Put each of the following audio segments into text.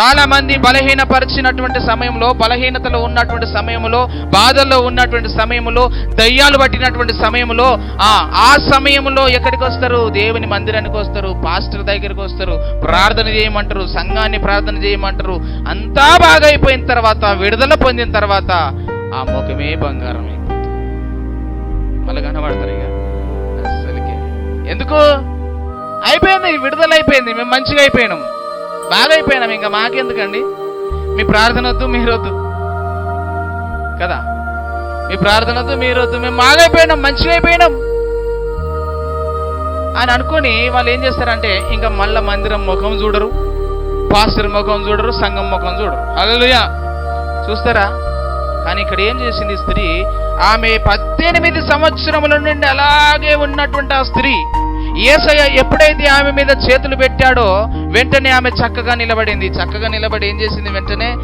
చాలా మంది బలహీనపరిచినటువంటి సమయంలో బలహీనతలో ఉన్నటువంటి సమయంలో బాధల్లో ఉన్నటువంటి సమయంలో దయ్యాలు పట్టినటువంటి సమయంలో ఆ ఆ సమయంలో ఎక్కడికి వస్తారు? దేవుని మందిరానికి వస్తారు పాస్టర్ దగ్గరికి వస్తారు ప్రార్థన చేయమంటారు సంఘాన్ని ప్రార్థన చేయమంటారు. అంతా బాగా అయిపోయిన తర్వాత విడుదల పొందిన తర్వాత ఆ ముఖమే బంగారం అయిపోతుంది. మళ్ళీ కనబడతారు ఇక. ఎందుకు? అయిపోయింది విడుదల అయిపోయింది మేము మంచిగా అయిపోయినాం. బాగా అయిపోయినాం ఇంకా మాకెందుకండి? మీ ప్రార్థన వద్దు మీరొద్దు. కదా? మీ ప్రార్థన వద్దు మీరొద్దు. మేము బాగా అయిపోయినాం మంచిగా అయిపోయినాం అని అనుకొని వాళ్ళు ఏం చేస్తారంటే ఇంకా మళ్ళీ మందిరం ముఖం చూడరు పాస్టర్ ముఖం చూడరు సంఘం ముఖం చూడరు. అల్లుయా చూస్తారా? కానీ ఇక్కడ ఏం చేసింది స్త్రీ? ఆమె పద్దెనిమిది సంవత్సరముల నుండి అలాగే ఉన్నటువంటి ఆ స్త్రీ ఏసయ్య ఎప్పుడైతే ఆమె మీద చేతులు పెట్టాడో వెంటనే ఆమె చక్కగా నిలబడింది. చక్కగా నిలబడి ఏం చేసింది వెంటనే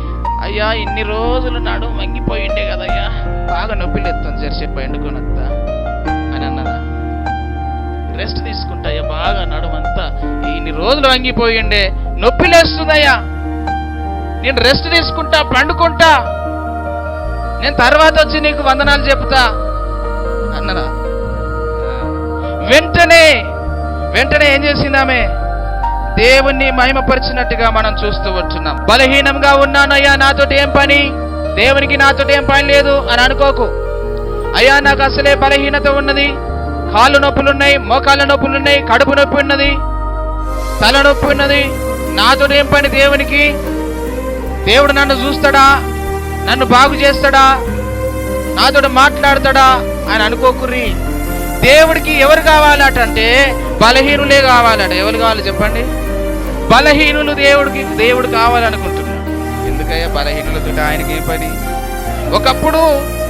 అయ్యా ఇన్ని రోజులు నాడు వంగిపోయిండే కదయ్యా. బాగా నొప్పిలు ఎత్తాను జరిసేపు ఎండుకొని అని అన్నదా? రెస్ట్ తీసుకుంటాయ్యా బాగా నడుమంతా ఇన్ని రోజులు వంగిపోయిండే. నొప్పి లేస్తుందయ్యా. నేను రెస్ట్ తీసుకుంటా పండుకుంటా. నేను తర్వాత వచ్చి నీకు వందనాలు చెప్తా. అన్నదా? వెంటనే వెంటనే ఏం చేసింది ఆమె దేవుణ్ణి మహిమపరిచినట్టుగా మనం చూస్తూ ఉంటున్నాం. బలహీనంగా ఉన్నానయ్యా నాతోటి ఏం పని? దేవునికి నాతోటి ఏం పని లేదు అని అనుకోకు. అయ్యా నాకు అసలే బలహీనత ఉన్నది. కాళ్ళు నొప్పులున్నాయి మోకాళ్ళ నొప్పులున్నాయి కడుపు నొప్పి ఉన్నది. తల నొప్పి ఉన్నది. నాతో ఏం పని దేవునికి? దేవుడు నన్ను చూస్తాడా? నన్ను బాగు చేస్తాడా? నాతో మాట్లాడతాడా? అని అనుకోకుర్రి. దేవుడికి ఎవరు కావాలట అంటే బలహీనులే కావాలట. ఎవరు కావాలి చెప్పండి? బలహీనులు దేవుడికి దేవుడు కావాలనుకుంటున్నాడు. ఎందుకయ్యా బలహీనులతో ఆయనకి ఏ పని? ఒకప్పుడు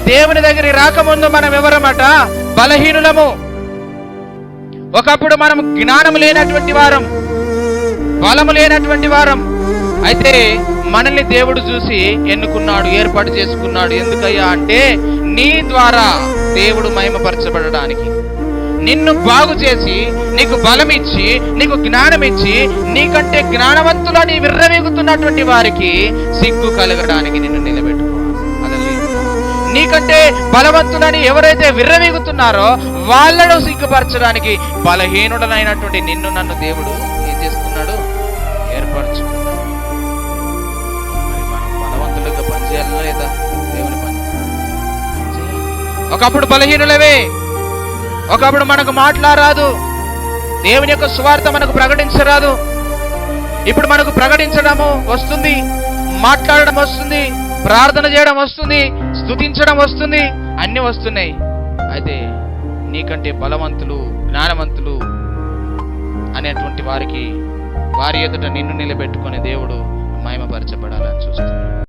దేవుని దగ్గర రాకముందు మనం ఎవరమట? బలహీనులము. ఒకప్పుడు మనం జ్ఞానం లేనటువంటి వారం బలము లేనటువంటి వారం. అయితే మనల్ని దేవుడు చూసి ఎన్నుకున్నాడు ఏర్పాటు చేసుకున్నాడు. ఎందుకయ్యా అంటే నీ ద్వారా దేవుడు మహిమపరచబడడానికి. నిన్ను బాగు చేసి నీకు బలమిచ్చి నీకు జ్ఞానం ఇచ్చి నీకంటే జ్ఞానవంతులని విర్రవేగుతున్నటువంటి వారికి సిగ్గు కలగడానికి నిన్ను నిలబెట్టుకోవాలి నీకంటే బలవంతులని ఎవరైతే విర్రవీగుతున్నారో వాళ్ళను సిగ్గుపరచడానికి బలహీనుడనైనటువంటి నిన్ను నన్ను దేవుడు ఏం చేస్తున్నాడు? ఏర్పరచుకున్నాడు ఒకప్పుడు బలహీనులవే. ఒకప్పుడు మనకు మాట్లాడరాదు. దేవుని యొక్క స్వార్థ మనకు ప్రకటించరాదు. ఇప్పుడు మనకు ప్రకటించడము వస్తుంది. మాట్లాడడం వస్తుంది. ప్రార్థన చేయడం వస్తుంది. స్తుతించడం వస్తుంది. అన్ని వస్తున్నాయి. అయితే నీకంటే బలవంతులు జ్ఞానవంతులు అనేటువంటి వారికి వారి ఎదుట నిన్ను నిలబెట్టుకునే దేవుడు మహిమపరచబడాలని చూస్తున్నాడు